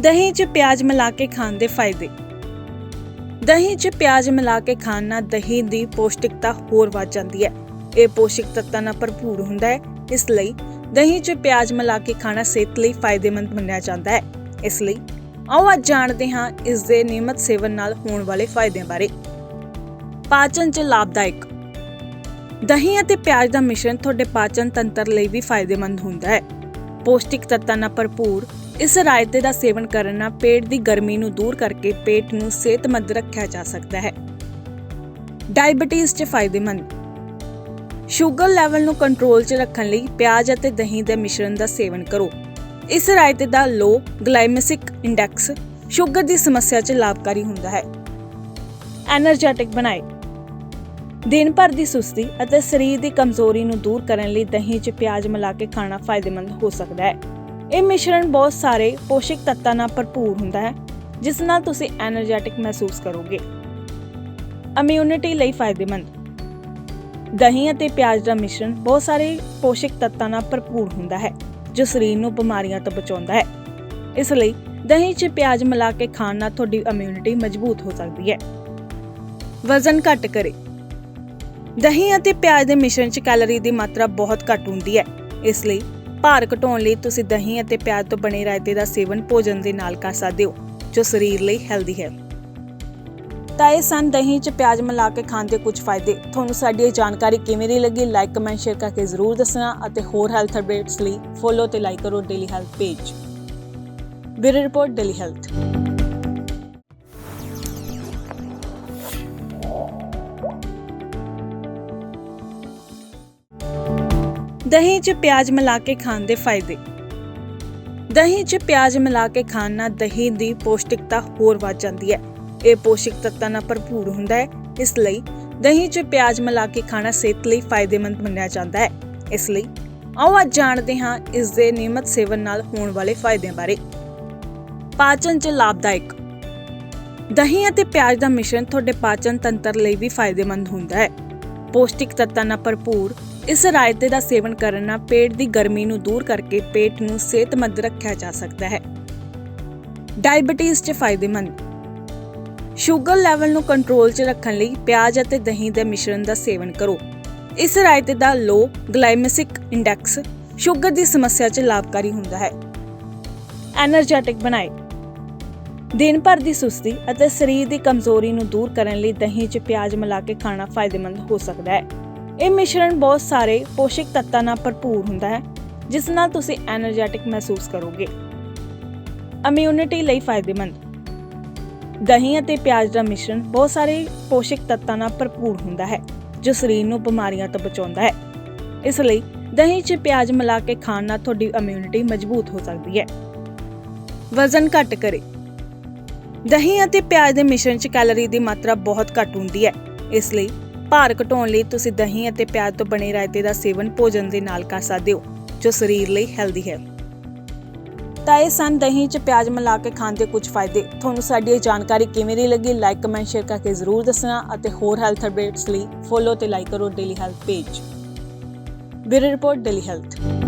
ਦਹੀਂ 'ਚ ਪਿਆਜ਼ ਮਿਲਾ ਕੇ ਖਾਣ ਦੇ ਫਾਇਦੇ। ਦਹੀਂ 'ਚ ਪਿਆਜ਼ ਮਿਲਾ ਕੇ ਖਾਣ ਨਾਲ ਦਹੀਂ ਦੀ ਪੌਸ਼ਟਿਕਤਾ ਹੋਰ ਵੱਧ ਜਾਂਦੀ ਹੈ। ਇਹ ਪੋਸ਼ਕ ਤੱਤਾਂ ਨਾਲ ਭਰਪੂਰ ਹੁੰਦਾ ਹੈ। ਇਸ ਲਈ ਦਹੀਂ 'ਚ ਪਿਆਜ਼ ਮਿਲਾ ਕੇ ਖਾਣਾ ਸਿਹਤ ਲਈ ਫਾਇਦੇਮੰਦ ਮੰਨਿਆ ਜਾਂਦਾ ਹੈ। ਇਸ ਲਈ ਆਓ ਅੱਜ ਜਾਣਦੇ ਹਾਂ ਇਸ ਦੇ ਨਿਯਮਤ ਸੇਵਨ ਨਾਲ ਹੋਣ ਵਾਲੇ ਫਾਇਦਿਆਂ ਬਾਰੇ। ਪਾਚਨ 'ਚ ਲਾਭਦਾਇਕ। ਦਹੀਂ ਅਤੇ ਪਿਆਜ਼ ਦਾ ਮਿਸ਼ਰਣ ਤੁਹਾਡੇ ਪਾਚਨ ਤੰਤਰ ਲਈ ਵੀ ਫਾਇਦੇਮੰਦ ਹੁੰਦਾ ਹੈ। ਪੌਸ਼ਟਿਕ ਤੱਤਾਂ ਨਾਲ ਭਰਪੂਰ ਇਸ ਰਾਇਤੇ ਦਾ ਸੇਵਨ ਕਰਨ ਨਾਲ ਪੇਟ ਦੀ ਗਰਮੀ ਨੂੰ ਦੂਰ ਕਰਕੇ ਪੇਟ ਨੂੰ ਸਿਹਤਮੰਦ ਰੱਖਿਆ ਜਾ ਸਕਦਾ ਹੈ। ਡਾਇਬੀਟੀਜ਼ 'ਚ ਫਾਇਦੇਮੰਦ। ਸ਼ੂਗਰ ਲੈਵਲ ਨੂੰ ਕੰਟਰੋਲ 'ਚ ਰੱਖਣ ਲਈ ਪਿਆਜ਼ ਅਤੇ ਦਹੀਂ ਦੇ ਮਿਸ਼ਰਣ ਦਾ ਸੇਵਨ ਕਰੋ। ਇਸ ਰਾਇਤੇ ਦਾ ਲੋ ਗਲਾਈਮਿਸਿਕ ਇੰਡੈਕਸ ਸ਼ੂਗਰ ਦੀ ਸਮੱਸਿਆ 'ਚ ਲਾਭਕਾਰੀ ਹੁੰਦਾ ਹੈ। ਐਨਰਜੈਟਿਕ ਬਣਾਏ। ਦਿਨ ਭਰ ਦੀ ਸੁਸਤੀ ਅਤੇ ਸਰੀਰ ਦੀ ਕਮਜ਼ੋਰੀ ਨੂੰ ਦੂਰ ਕਰਨ ਲਈ ਦਹੀਂ 'ਚ ਪਿਆਜ਼ ਮਿਲਾ ਕੇ ਖਾਣਾ ਫਾਇਦੇਮੰਦ ਹੋ ਸਕਦਾ ਹੈ। ਇਹ ਮਿਸ਼ਰਣ ਬਹੁਤ ਸਾਰੇ ਪੋਸ਼ਕ ਤੱਤਾਂ ਨਾਲ ਭਰਪੂਰ ਹੁੰਦਾ ਹੈ, ਜਿਸ ਨਾਲ ਤੁਸੀਂ ਐਨਰਜੈਟਿਕ ਮਹਿਸੂਸ ਕਰੋਗੇ। ਇਮਿਊਨਿਟੀ ਲਈ ਫਾਇਦੇਮੰਦ। ਦਹੀਂ ਅਤੇ ਪਿਆਜ਼ ਦਾ ਮਿਸ਼ਰਣ ਬਹੁਤ ਸਾਰੇ ਪੋਸ਼ਕ ਤੱਤਾਂ ਨਾਲ ਭਰਪੂਰ ਹੁੰਦਾ ਹੈ, ਜੋ ਸਰੀਰ ਨੂੰ ਬਿਮਾਰੀਆਂ ਤੋਂ ਬਚਾਉਂਦਾ ਹੈ। ਇਸ ਲਈ ਦਹੀਂ 'ਚ ਪਿਆਜ਼ ਮਿਲਾ ਕੇ ਖਾਣ ਨਾਲ ਤੁਹਾਡੀ ਇਮਿਊਨਿਟੀ ਮਜ਼ਬੂਤ ਹੋ ਸਕਦੀ ਹੈ। ਵਜ਼ਨ ਘੱਟ ਕਰੇ। ਦਹੀਂ ਅਤੇ ਪਿਆਜ਼ ਦੇ ਮਿਸ਼ਰਣ 'ਚ ਕੈਲੋਰੀ ਦੀ ਮਾਤਰਾ ਬਹੁਤ ਘੱਟ ਹੁੰਦੀ ਹੈ, ਇਸ ਲਈ ਭਾਰ ਘਟਾਉਣ ਲਈ ਤੁਸੀਂ ਦਹੀਂ ਅਤੇ ਪਿਆਜ਼ ਤੋਂ ਬਣੇ ਰਾਇਤੇ ਦਾ ਸੇਵਨ ਭੋਜਨ ਦੇ ਨਾਲ ਕਰ ਸਕਦੇ ਹੋ, ਜੋ ਸਰੀਰ ਲਈ ਹੈਲਦੀ ਹੈ। ਤਾਂ ਇਹ ਸਨ ਦਹੀਂ 'ਚ ਪਿਆਜ਼ ਮਿਲਾ ਕੇ ਖਾਣ ਦੇ ਕੁਝ ਫਾਇਦੇ। ਤੁਹਾਨੂੰ ਸਾਡੀ ਇਹ ਜਾਣਕਾਰੀ ਕਿਵੇਂ ਦੀ ਲੱਗੀ ਲਾਈਕ ਕਮੈਂਟ ਸ਼ੇਅਰ ਕਰਕੇ ਜ਼ਰੂਰ ਦੱਸਣਾ ਅਤੇ ਹੋਰ ਹੈਲਥ ਅਪਡੇਟਸ ਲਈ ਫੋਲੋ ਤੇ ਲਾਈਕ ਕਰੋ daily health page bureau report daily health ਦਹੀਂ 'ਚ ਪਿਆਜ਼ ਮਿਲਾ ਕੇ ਖਾਣ ਦੇ ਫਾਇਦੇ। ਦਹੀਂ 'ਚ ਪਿਆਜ਼ ਮਿਲਾ ਕੇ ਖਾਣ ਨਾਲ ਦਹੀਂ ਦੀ ਪੌਸ਼ਟਿਕਤਾ ਹੋਰ ਵੱਧ ਜਾਂਦੀ ਹੈ। ਇਹ ਪੋਸ਼ਕ ਤੱਤਾਂ ਨਾਲ ਭਰਪੂਰ ਹੁੰਦਾ ਹੈ। ਇਸ ਲਈ ਦਹੀਂ 'ਚ ਪਿਆਜ਼ ਮਿਲਾ ਕੇ ਖਾਣਾ ਸਿਹਤ ਲਈ ਫਾਇਦੇਮੰਦ ਮੰਨਿਆ ਜਾਂਦਾ ਹੈ। ਇਸ ਲਈ ਆਓ ਅੱਜ ਜਾਣਦੇ ਹਾਂ ਇਸ ਦੇ ਨਿਯਮਤ ਸੇਵਨ ਨਾਲ ਹੋਣ ਵਾਲੇ ਫਾਇਦਿਆਂ ਬਾਰੇ। ਪਾਚਨ 'ਚ ਲਾਭਦਾਇਕ। ਦਹੀਂ ਅਤੇ ਪਿਆਜ਼ ਦਾ ਮਿਸ਼ਰਣ ਤੁਹਾਡੇ ਪਾਚਨ ਤੰਤਰ ਲਈ ਵੀ ਫਾਇਦੇਮੰਦ ਹੁੰਦਾ ਹੈ। ਪੌਸ਼ਟਿਕ ਤੱਤਾਂ ਨਾਲ ਭਰਪੂਰ ਇਸ ਰਾਇਤੇ ਦਾ ਸੇਵਨ ਕਰਨ ਨਾਲ ਪੇਟ ਦੀ ਗਰਮੀ ਨੂੰ ਦੂਰ ਕਰਕੇ ਪੇਟ ਨੂੰ ਸਿਹਤਮੰਦ ਰੱਖਿਆ ਜਾ ਸਕਦਾ ਹੈ। ਡਾਇਬੀਟੀਜ਼ 'ਚ ਫਾਇਦੇਮੰਦ। ਸ਼ੂਗਰ ਲੈਵਲ ਨੂੰ ਕੰਟਰੋਲ 'ਚ ਰੱਖਣ ਲਈ ਪਿਆਜ਼ ਅਤੇ ਦਹੀਂ ਦੇ ਮਿਸ਼ਰਣ ਦਾ ਸੇਵਨ ਕਰੋ। ਇਸ ਰਾਇਤੇ ਦਾ ਲੋ ਗਲਾਈਮਿਸਿਕ ਇੰਡੈਕਸ ਸ਼ੂਗਰ ਦੀ ਸਮੱਸਿਆ 'ਚ ਲਾਭਕਾਰੀ ਹੁੰਦਾ ਹੈ। ਐਨਰਜੈਟਿਕ ਬਣਾਏ। ਦਿਨ ਭਰ ਦੀ ਸੁਸਤੀ ਅਤੇ ਸਰੀਰ ਦੀ ਕਮਜ਼ੋਰੀ ਨੂੰ ਦੂਰ ਕਰਨ ਲਈ ਦਹੀਂ 'ਚ ਪਿਆਜ਼ ਮਿਲਾ ਕੇ ਖਾਣਾ ਫਾਇਦੇਮੰਦ ਹੋ ਸਕਦਾ ਹੈ। ਇਹ ਮਿਸ਼ਰਣ ਬਹੁਤ ਸਾਰੇ ਪੋਸ਼ਕ ਤੱਤਾਂ ਨਾਲ ਭਰਪੂਰ ਹੁੰਦਾ ਹੈ, ਜਿਸ ਨਾਲ ਤੁਸੀਂ ਐਨਰਜੈਟਿਕ ਮਹਿਸੂਸ ਕਰੋਗੇ। ਇਮਿਊਨਿਟੀ ਲਈ ਫਾਇਦੇਮੰਦ। ਦਹੀਂ ਅਤੇ ਪਿਆਜ਼ ਦਾ ਮਿਸ਼ਰਣ ਬਹੁਤ ਸਾਰੇ ਪੋਸ਼ਕ ਤੱਤਾਂ ਨਾਲ ਭਰਪੂਰ ਹੁੰਦਾ ਹੈ, ਜੋ ਸਰੀਰ ਨੂੰ ਬਿਮਾਰੀਆਂ ਤੋਂ ਬਚਾਉਂਦਾ ਹੈ। ਇਸ ਲਈ ਦਹੀਂ 'ਚ ਪਿਆਜ਼ ਮਿਲਾ ਕੇ ਖਾਣ ਨਾਲ ਤੁਹਾਡੀ ਇਮਿਊਨਿਟੀ ਮਜ਼ਬੂਤ ਹੋ ਸਕਦੀ ਹੈ। ਵਜ਼ਨ ਘੱਟ ਕਰੇ। ਦਹੀਂ ਅਤੇ ਪਿਆਜ਼ ਦੇ ਮਿਸ਼ਰਣ 'ਚ ਕੈਲੋਰੀ ਦੀ ਮਾਤਰਾ ਬਹੁਤ ਘੱਟ ਹੁੰਦੀ ਹੈ, ਇਸ ਲਈ ਭਾਰ ਘਟਾਉਣ ਲਈ ਤੁਸੀਂ ਦਹੀਂ ਅਤੇ ਪਿਆਜ਼ ਤੋਂ ਬਣੇ ਰਾਇਤੇ ਦਾ ਸੇਵਨ ਭੋਜਨ ਦੇ ਨਾਲ ਕਰ ਸਕਦੇ ਹੋ, ਜੋ ਸਰੀਰ ਲਈ ਹੈਲਦੀ ਹੈ। ਤਾਂ ਇਹ ਸਨ ਦਹੀਂ 'ਚ ਪਿਆਜ਼ ਮਿਲਾ ਕੇ ਖਾਣ ਦੇ ਕੁਝ ਫਾਇਦੇ। ਤੁਹਾਨੂੰ ਸਾਡੀ ਇਹ ਜਾਣਕਾਰੀ ਕਿਵੇਂ ਦੀ ਲੱਗੀ ਲਾਈਕ ਕਮੈਂਟ ਸ਼ੇਅਰ ਕਰਕੇ ਜ਼ਰੂਰ ਦੱਸਣਾ ਅਤੇ ਹੋਰ ਹੈਲਥ ਅਪਡੇਟਸ ਲਈ ਫੋਲੋ ਤੇ ਲਾਈਕ ਕਰੋ daily health page bureau report daily health